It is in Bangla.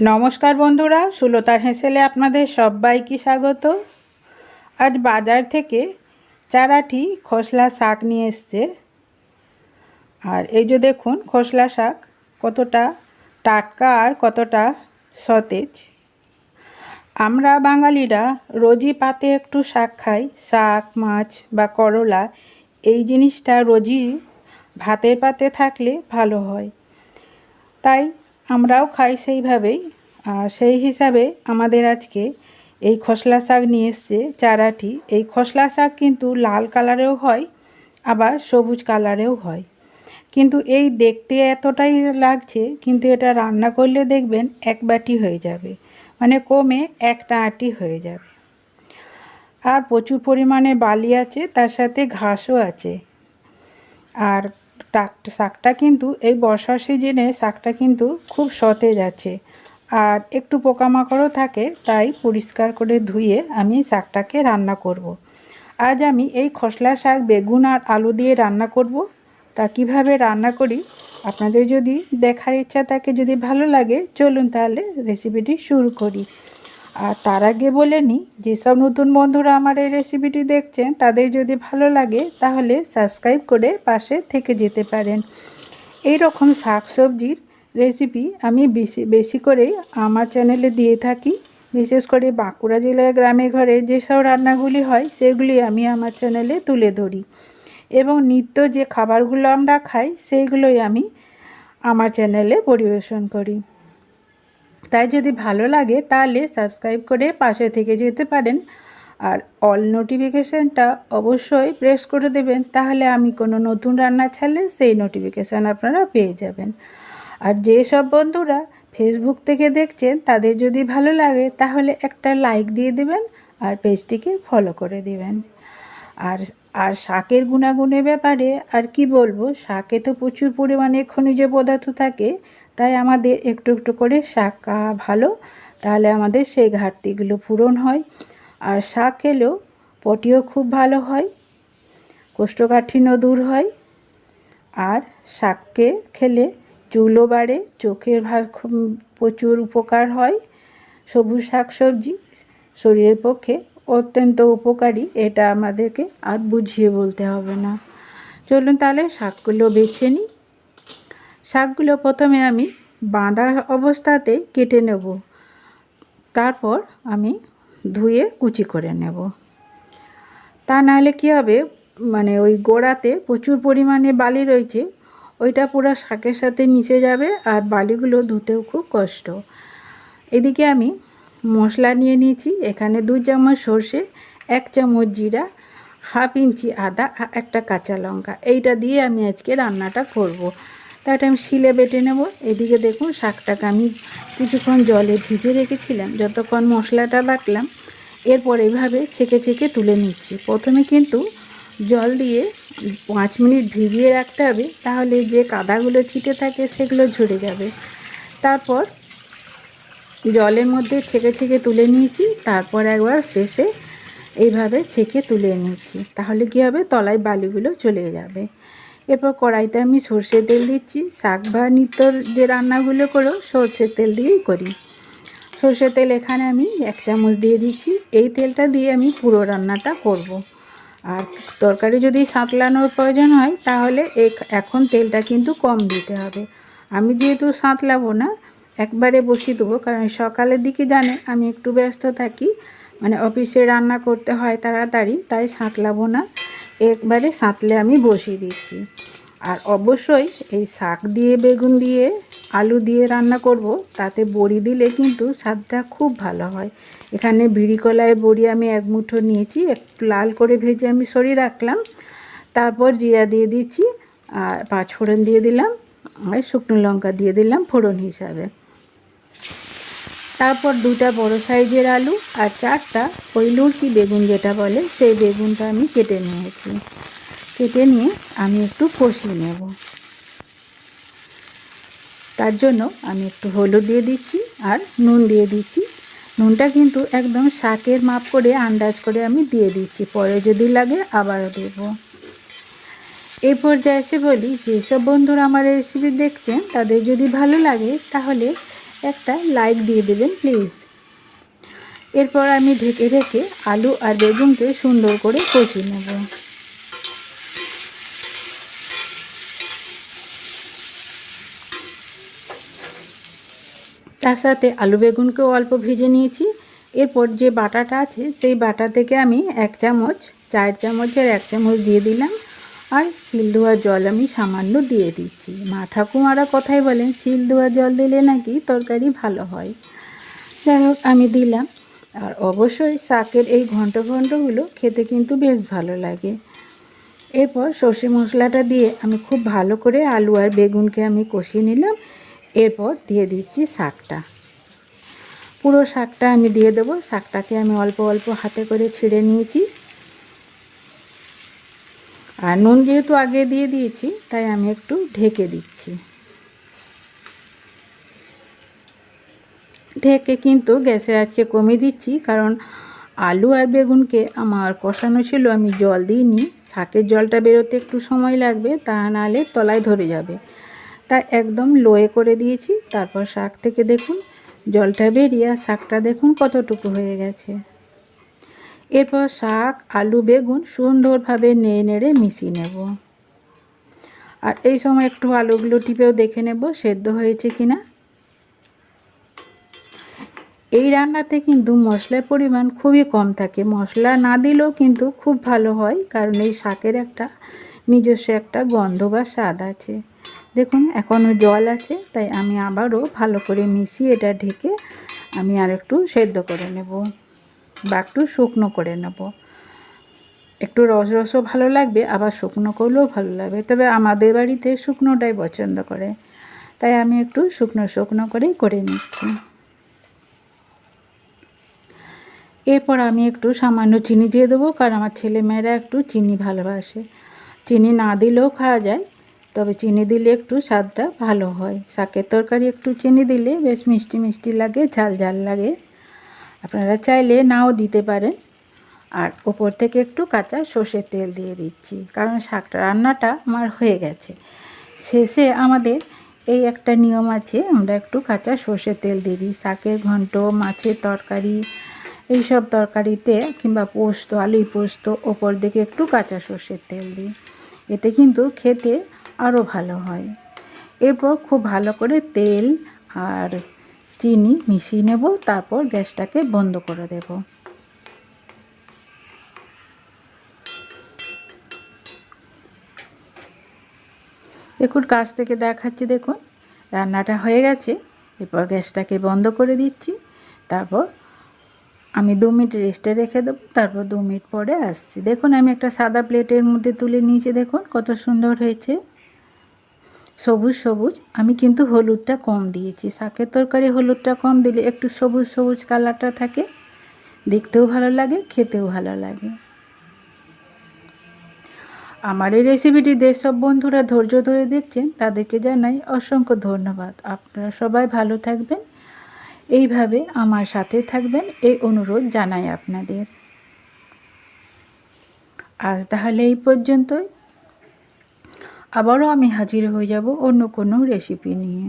নমস্কার বন্ধুরা, সুলতার হেঁসেলে আপনাদের সবাইকে স্বাগত। আজ বাজার থেকে চারাটি খসলা শাক নিয়ে এসছে। আর এই যে দেখুন, খসলা শাক কতটা টাটকা আর কতটা সতেজ। আমরা বাঙালিরা রোজই পাতে একটু শাক খাই, শাক, মাছ বা করলা, এই জিনিসটা রোজই ভাতের পাতে থাকলে ভালো হয়। তাই আমরাও খাই সেইভাবেই। আর সেই হিসাবে আমাদের আজকে এই খসলা শাক নিয়ে এসছে চারাটি। এই খসলা শাক কিন্তু লাল কালারেও হয়, আবার সবুজ কালারেও হয়। কিন্তু এই দেখতে এতটাই লাগছে, কিন্তু এটা রান্না করলে দেখবেন এক বাটি হয়ে যাবে। মানে কমে একটা আটি হয়ে যাবে। আর প্রচুর পরিমাণে বালি আছে, তার সাথে ঘাসও আছে। আর শাকটা কিন্তু, এই বর্ষার সিজনে শাকটা কিন্তু খুব সতেজ আছে। আর একটু পোকামাকড়ও থাকে, তাই পরিষ্কার করে ধুয়ে আমি শাকটাকে রান্না করব। আজ আমি এই খসলা শাক, বেগুন আর আলু দিয়ে রান্না করব। তা কীভাবে রান্না করি? আপনাদের যদি দেখার ইচ্ছা থাকে, যদি ভালো লাগে, চলুন তাহলে রেসিপিটি শুরু করি। আর তার আগে বলে নিই যেসব নতুন বন্ধুরা আমার এই রেসিপিটি দেখছেন, তাদের যদি ভালো লাগে, তাহলে সাবস্ক্রাইব করে পাশে থেকে যেতে পারেন। এই রকম শাক সবজির রেসিপি আমি বেশি বেশি করেই আমার চ্যানেলে দিয়ে থাকি। বিশেষ করে বাঁকুড়া জেলার গ্রামে ঘরে যেসব রান্নাগুলি হয়, সেগুলি আমি আমার চ্যানেলে তুলে ধরি। এবং নিত্য যে খাবারগুলো আমরা খাই, সেইগুলোই আমি আমার চ্যানেলে পরিবেশন করি। তাই যদি ভালো লাগে তাহলে সাবস্ক্রাইব করে পাশে থেকে যেতে পারেন। আর অল নোটিফিকেশানটা অবশ্যই প্রেস করে দেবেন, তাহলে আমি কোনো নতুন রান্না ছাড়লে সেই নোটিফিকেশান আপনারা পেয়ে যাবেন। আর যেসব বন্ধুরা ফেসবুক থেকে দেখছেন, তাদের যদি ভালো লাগে তাহলে একটা লাইক দিয়ে দেবেন আর পেজটিকে ফলো করে দিবেন। আর আর শাকের গুণাগুণের ব্যাপারে আর কি বলব, শাকে তো প্রচুর পরিমাণে খনিজ পদার্থ থাকে তাই আমাদের একটু একটু করে শাক খাওয়া ভালো, তাহলে আমাদের সেই ঘাটতিগুলো পূরণ হয়। আর শাক খেলেও পটিও খুব ভালো হয়, কোষ্ঠকাঠিন্য দূর হয়। আর শাককে খেলে চুলও বাড়ে, চোখের ভার প্রচুর উপকার হয়। সবুজ শাক সবজি শরীরের পক্ষে অত্যন্ত উপকারী, এটা আমাদেরকে আর বুঝিয়ে বলতে হবে না। চলুন তাহলে শাকগুলো বেছে নিই। শাকগুলো প্রথমে আমি বাঁধা অবস্থাতে কেটে নেব। তারপর আমি ধুয়ে কুচি করে নেব। তা নাহলে কী হবে? মানে ওই গোড়াতে প্রচুর পরিমাণে বালি রয়েছে, ওইটা পুরো শাকের সাথে মিশে যাবে আর বালিগুলো ধুতেও খুব কষ্ট। এদিকে আমি মশলা নিয়ে নিয়েছি, এখানে দু চামচ সর্ষে, এক চামচ জিরা, হাফ ইঞ্চি আদা একটা কাঁচা লঙ্কা। এইটা দিয়ে আমি আজকে রান্নাটা করব। তাটা আমি শিলে বেটে নেব। এদিকে দেখুন শাকটাকে আমি কিছুক্ষণ জলে ভিজে রেখেছিলাম। যতক্ষণ মশলাটা বাটলাম, এরপর এইভাবে ছেঁকে ছেঁকে তুলে নিচ্ছি। প্রথমে কিন্তু জল দিয়ে পাঁচ মিনিট ভিজিয়ে রাখতে হবে, তাহলে যে কাদাগুলো ছিটে থাকে সেগুলো ঝরে যাবে। তারপর জলের মধ্যে ছেঁকে ছেঁকে তুলে নিয়েছি, তারপর একবার শেষে এইভাবে ছেঁকে তুলে নিচ্ছি। তাহলে কী হবে? তলায় বালিগুলো চলে যাবে। এরপর কড়াইতে আমি সর্ষের তেল দিচ্ছি। শাক বা নিত্যর যে রান্নাগুলো করো, সর্ষের তেল দিয়েই করি। সর্ষের তেল এখানে আমি এক চামচ দিয়ে দিচ্ছি। এই তেলটা দিয়ে আমি পুরো রান্নাটা করব। আর তরকারি যদি সাঁতলানোর প্রয়োজন হয়, তাহলে এখন তেলটা কিন্তু কম দিতে হবে। আমি যেহেতু সাঁতলাবো না, একবারে বসিয়ে দেবো, কারণ সকালের দিকে জানে আমি একটু ব্যস্ত থাকি। মানে অফিসে রান্না করতে হয় তাড়াতাড়ি, তাই সাঁতলাবো না। একবারে সাঁতলে আমি বসিয়ে দিচ্ছি। আর অবশ্যই এই শাক দিয়ে, বেগুন দিয়ে, আলু দিয়ে রান্না করব, তাতে বড়ি দিলে কিন্তু স্বাদটা খুব ভালো হয়। এখানে ভিড়ি কলায় বড়ি আমি এক মুঠো নিয়েছি, একটু লাল করে ভেজে আমি সরিয়ে রাখলাম। তারপর জিরা দিয়ে দিচ্ছি, আর পাঁচ ফোড়ন দিয়ে দিলাম, আর শুকনো লঙ্কা দিয়ে দিলাম ফোড়ন হিসাবে। তারপর দুটা বড় সাইজের আলু আর চারটা ওই লুড়কি বেগুন যেটা বলে, সেই বেগুনটা আমি কেটে নিয়েছি। কেটে নিয়ে আমি একটু কষিয়ে নেব। তার জন্য আমি একটু হলুদ দিয়ে দিচ্ছি আর নুন দিয়ে দিচ্ছি। নুনটা কিন্তু একদম শাকের মাপ করে, আন্দাজ করে আমি দিয়ে দিচ্ছি। পরে যদি লাগে আবারও দেব। এই পর্যায়ে এসে বলি, যেসব বন্ধুরা আমার রেসিপি দেখছেন, তাদের যদি ভালো লাগে, তাহলে একটা লাইক দিয়ে দেবেন প্লিজ এরপর আমি ঢেকে ঢেকে আলু আর বেগুনকে সুন্দর করে কষিয়ে নেব। তার সাথে আলু বেগুনকেও অল্প ভেজে নিয়েছি। এরপর যে বাটাটা আছে, সেই বাটা থেকে আমি এক চামচ চার চামচের এক চামচ দিয়ে দিলাম। আর শিল ধোয়া জল আমি সামান্য দিয়ে দিচ্ছি। মা ঠাকুমারা কথাই বলেন, শিল ধোয়া জল দিলে নাকি তরকারি ভালো হয়? যাই হোক, আমি দিলাম। আর অবশ্যই শাকের এই ঘন্ট ঘন্টগুলো খেতে কিন্তু বেশ ভালো লাগে। এরপর সর্ষে মশলাটা দিয়ে আমি খুব ভালো করে আলু আর বেগুনকে আমি কষিয়ে নিলাম। এরপর দিয়ে দিচ্ছি শাকটা। পুরো শাকটা আমি দিয়ে দেবো। শাকটাকে আমি অল্প অল্প হাতে করে ছিঁড়ে নিয়েছি। আর নুন যেহেতু আগে দিয়ে দিয়েছি, তাই আমি একটু ঢেকে দিচ্ছি। ঢেকে কিন্তু গ্যাসের আজকে কমিয়ে দিচ্ছি, কারণ আলু আর বেগুনকে আমার কষানো ছিল, আমি জল দিইনি। শাকের জলটা বেরোতে একটু সময় লাগবে, তা নাহলে তলায় ধরে যাবে। তা একদম লোয়ে করে দিয়েছি, তারপর শাক থেকে দেখুন, জলটা বেরিয়ে শাকটা দেখুন কতটুকু হয়ে গেছে। এরপর শাক, আলু, বেগুন সুন্দরভাবে নেড়ে নেড়ে মিশিয়ে নেব। আর এই সময় একটু আলুগুলো টিপেও দেখে নেব, সেদ্ধ হয়েছে কিনা। এই রান্নাতে কিন্তু মশলার পরিমাণ খুবই কম থাকে। মশলা না দিলেও কিন্তু খুব ভালো হয়, কারণ এই শাকের একটা নিজস্ব একটা গন্ধ বা স্বাদ আছে। দেখুন, এখনও জল আছে, তাই আমি আবারও ভালো করে মিশিয়ে এটা ঢেকে আমি আর একটু সেদ্ধ করে নেব। বা একটু শুকনো করে নেব। একটু রস রসও ভালো লাগবে, আবার শুকনো করলেও ভালো লাগবে। তবে আমাদের বাড়িতে শুকনোটাই পছন্দ করে। তাই আমি একটু শুকনো শুকনো করেই করে নিচ্ছি। এরপর আমি একটু সামান্য চিনি দিয়ে দেবো, কারণ আমার ছেলেমেয়েরা একটু চিনি ভালোবাসে। চিনি না দিলেও খাওয়া যায়, তবে চিনি দিলে একটু স্বাদটা ভালো হয়। শাকের তরকারি একটু চিনি দিলে বেশ মিষ্টি মিষ্টি লাগে, ঝাল ঝাল লাগে। আপনারা চাইলে নাও দিতে পারেন। আর ওপর থেকে একটু কাঁচা সর্ষের তেল দিয়ে দিচ্ছি, কারণ শাকটা রান্নাটা আমার হয়ে গেছে। শেষে আমাদের এই একটা নিয়ম আছে, আমরা একটু কাঁচা সর্ষের তেল দিয়ে দিই। শাকের ঘন্ট, মাছের তরকারি, এইসব তরকারিতে কিংবা পোস্ত আলু পোস্ত, ওপর দিকে একটু কাঁচা সর্ষের তেল দিই। এতে কিন্তু খেতে আরও ভালো হয়। এরপর খুব ভালো করে তেল আর চিনি মিশিয়ে নেব, তারপর গ্যাসটাকে বন্ধ করে দেব। দেখুন, কাছ থেকে দেখাচ্ছি, দেখুন, রান্নাটা হয়ে গেছে। এরপর গ্যাসটাকে বন্ধ করে দিচ্ছি। তারপর আমি দু মিনিট রেস্টে রেখে দেবো, তারপর দু মিনিট পরে আসছি। দেখুন, আমি একটা সাদা প্লেটের মধ্যে তুলে নিয়েছি, দেখুন, কত সুন্দর হয়েছে। সবুজ সবুজ। আমি কিন্তু হলুদটা কম দিয়েছি। শাকের তরকারি হলুদটা কম দিলে একটু সবুজ সবুজ কালারটা থাকে। দেখতেও ভালো লাগে, খেতেও ভালো লাগে। আমার এই রেসিপিটি যেসব বন্ধুরা ধৈর্য ধরে দেখছেন, তাদেরকে জানাই অসংখ্য ধন্যবাদ। আপনারা সবাই ভালো থাকবেন। এইভাবে আমার সাথে থাকবেন, এই অনুরোধ জানাই আপনাদের। আজ তাহলে এই পর্যন্তই। আবারও আমি হাজির হয়ে যাব অন্য কোনো রেসিপি নিয়ে।